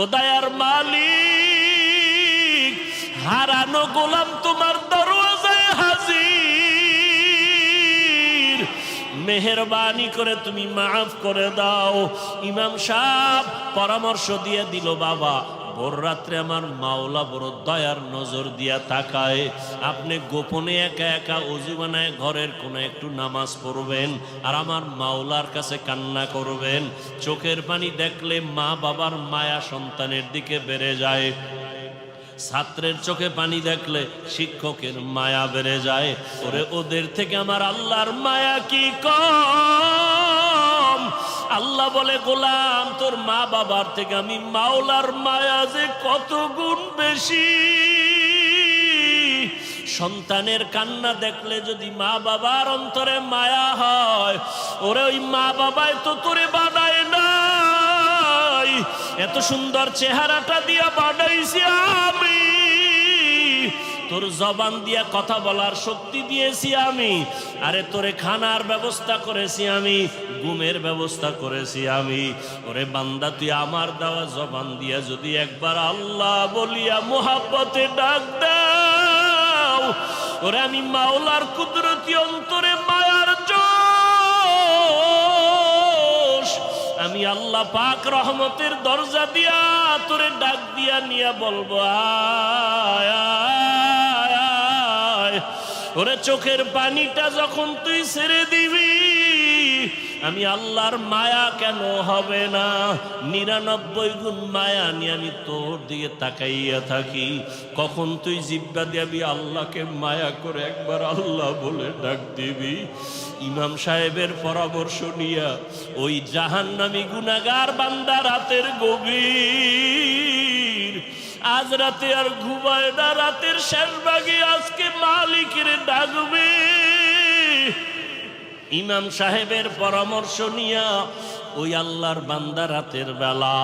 ও মালিক, হারানো গোলাম তোমার দরওয়াজায় হাজির। মেহরবানি করে তুমি মাফ করে দাও। ইমাম সাহেব পরামর্শ দিয়ে দিল, বাবা ভোর রাত্রে আমার মাওলা বড় দয়ার নজর দিয়া তাকায়। আপনি গোপনে একা একা অজু বানায় ঘরের কোনো একটু নামাজ পড়বেন আর আমার মাওলার কাছে কান্না করবেন। চোখের পানি দেখলে মা বাবার মায়া সন্তানের দিকে বেড়ে যায়। ছাত্রের চোখে পানি দেখলে শিক্ষকের মায়া বেড়ে যায়। ওরে, ওদের থেকে আমার আল্লাহর মায়া কি কম? আল্লাহ বলে, গোলাম, তোর মা বাবার থেকে আমি মাওলার মায়া যে কত গুণ বেশি? সন্তানের কান্না দেখলে যদি মা বাবার অন্তরে মায়া হয়, ওরে ওই মা বাবায় তো তোরে বানায় নাই। এত সুন্দর চেহারাটা দিয়া বানাইছি আমি। জবান দিয়া কথা বলার শক্তি দিয়েছি আমি। আরে তোরে খানার ব্যবস্থা করেছি আমি, ঘুমের ব্যবস্থা করেছি আমি। ওরে বান্দা, তুই আমার দেওয়া জবান দিয়া যদি একবার আল্লাহ বলিয়া মোহাব্বতে ডাক দাও। ওরে আমি মাওলার কুদরতি অন্তরে মায়ার আমি আল্লাহ পাক রহমতের দরজা দিয়া তোরে ডাক দিয়া নিয়া বলব আয়। ওরে চোখের পানিটা যখন তুই ছেড়ে দিবি, আমি আল্লাহর মায়া কেন হবে না? নিরানব্বই গুণ মায়া নিয়ে আমি তোর দিকে তাকাইয়া থাকি। কখন তুই জিব্বা দিয়াবি আল্লাহকে মায়া করে একবার আল্লাহ বলে ডাক দিবি? ইমাম সাহেবের পরামর্শ নিয়া ওই জাহান্নামী গুনাগার বান্দা রাতের গভীর, আজ রাতে আর ঘুমায় না, রাতের শেষ ভাগে আজকে মালিকের ডাকবে। ইমাম সাহেবের পরামর্শ নিয়া ওই আল্লাহর বান্দা রাতের বেলা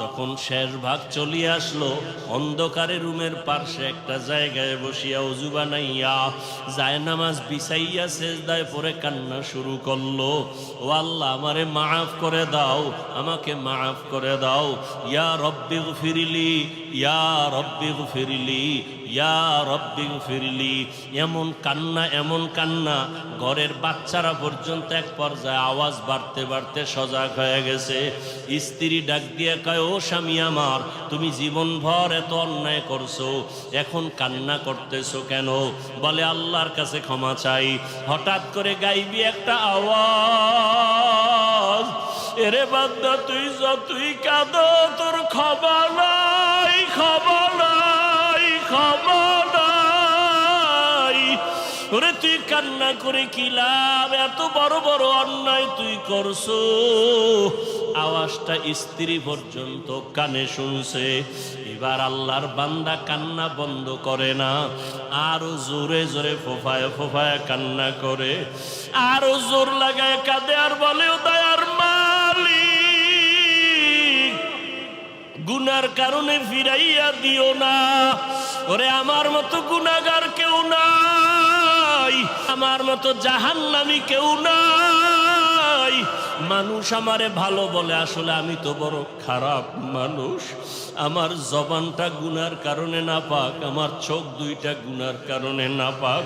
যখন শেষ ভাগ চলিয়ে আসলো, অন্ধকারে রুমের পার্শ্বে একটা জায়গায় বসিয়া অজু বানাইয়া যায় নামাজ বিছাইয়া শেষদায় পরে কান্না শুরু করল। ও আল্লাহ, আমারে মাফ করে দাও, আমাকে মাফ করে দাও। ইয়া রব্বি ফিরিলি ইয়া রব্বি ফিরিলি ইয়া রব্বি ফিরলি এমন কান্না এমন কান্না, ঘরের বাচ্চারা পর্যন্ত এক পর্যায়ে আওয়াজ বাড়তে বাড়তে সজাগ হয়ে গেছে। স্ত্রী ডাক দিয়ে কয় ও স্বামী আমার, তুমি জীবনভর এত অন্যায় করছ, এখন কান্না করতেছো কেন? বলে, আল্লাহর কাছে ক্ষমা চাই। হঠাৎ করে গাইবি একটা আওয়াজ, এরে বান্দা, তুই যতই কাঁদো, তোর ক্ষমা নাই, ক্ষমা কান্না করে কি লাভ? এত বড় বড় অন্যায় তুই করছ। আওয়াজটা স্ত্রী পর্যন্ত কানে শুনছে। এবার আল্লাহর বান্দা কান্না বন্ধ করে না। আরও জোরে জোরে ফোফায় ফোফায় কান্না করে। আরও জোর লাগায় কাঁদে আর বলে দয়ার মালিক, গুনার কারণে ফিরাইয়া দিও না। ওরে, আমার মতো গুনাগার কেউ নাই, আমার মতো জাহান্নামি কেউ নাই। মানুষ আমারে ভালো বলে, আসলে আমি তো বড় খারাপ মানুষ। আমার জবানটা গুনার কারণে না পাক, আমার চোখ দুইটা গুনার কারণে না পাক।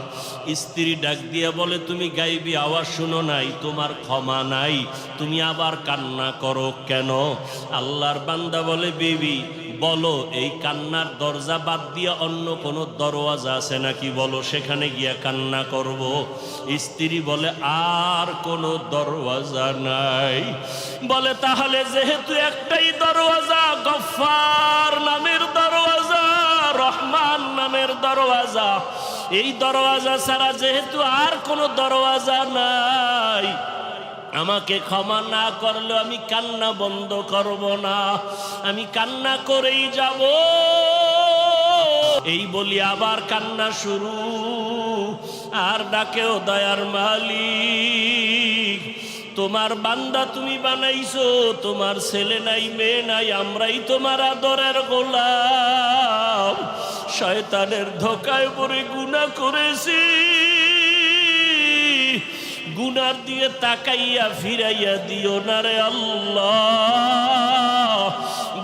স্ত্রী ডাক দিয়া বলে, তুমি গাইবি, আওয়াজ শুনো নাই, তোমার ক্ষমা নাই। তুমি আবার কান্না করো কেন? আল্লাহর বান্দা বলে, বেবি বলো, এই কান্নার দরজা বাদ দিয়ে অন্য কোনো দরওয়াজা আছে নাকি? বলো, সেখানে গিয়া কান্না করব। স্ত্রী বলে, আর কোনো দরওয়াজা নাই। বলে, তাহলে যেহেতু একটাই দরওয়াজা গফার নামের দরওয়াজা, রহমান নামের দরওয়াজা, এই দরওয়াজা ছাড়া যেহেতু আর কোনো দরওয়াজা নাই। আমাকে ক্ষমা না করলে আমি কান্না বন্ধ করব না। আমি কান্না করেই যাব। এই বলি আবার কান্না শুরু। আর ডাকেও দয়ার মালিক। তোমার বান্দা তুমি বানাইছো, তোমার ছেলে নাই, মেয়ে নাই, আমরাই তোমার আদরের গোলাম। শয়তানের ধোকায় পড়ে গুণা করেছি। গুনার দিয়ে তাকাইয়া ফিরাইয়া দিও না রে আল্লাহ।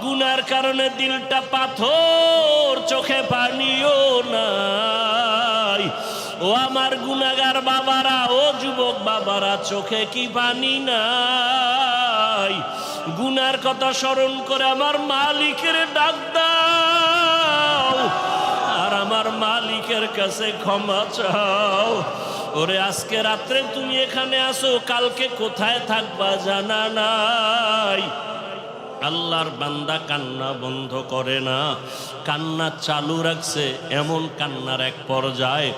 গুনার কারণে দিলটা পাথর, চোখে পানিও নাই। ও আমার গুনাগার বাবারা, ও যুবক বাবারা, চোখে কি পানি নাই? গুনার কথা স্মরণ করে আমার মালিকের ডাক দাও। আর আমার মালিকের কাছে ক্ষমা চাও। ওরে আজকে রাত্রে তুমি এখানে আসো, কালকে কোথায় থাকবা জানা নাই। আল্লাহর বান্দা কান্না বন্ধ করে না। কান্না চালু রাখছে, এমন কান্নার এক পর্যায়ে।